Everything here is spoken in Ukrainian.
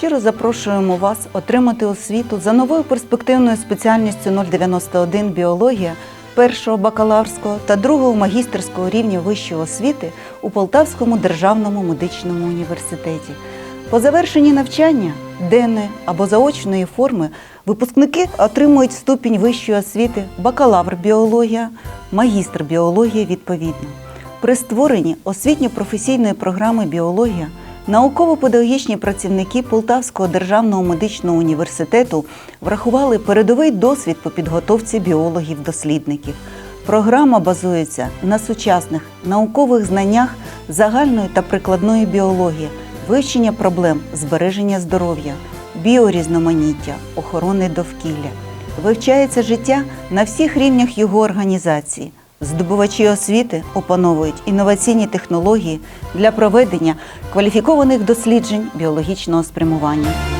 Щиро запрошуємо вас отримати освіту за новою перспективною спеціальністю 091 біологія першого бакалаврського та другого магістерського рівня вищої освіти у Полтавському державному медичному університеті. По завершенні навчання денної або заочної форми випускники отримують ступінь вищої освіти бакалавр біологія, магістр біології відповідно. При створенні освітньо-професійної програми біологія науково-педагогічні працівники Полтавського державного медичного університету врахували передовий досвід по підготовці біологів-дослідників. Програма базується на сучасних наукових знаннях загальної та прикладної біології, вивчення проблем збереження здоров'я, біорізноманіття, охорони довкілля. Вивчається життя на всіх рівнях його організації. Здобувачі освіти опановують інноваційні технології для проведення кваліфікованих досліджень біологічного спрямування.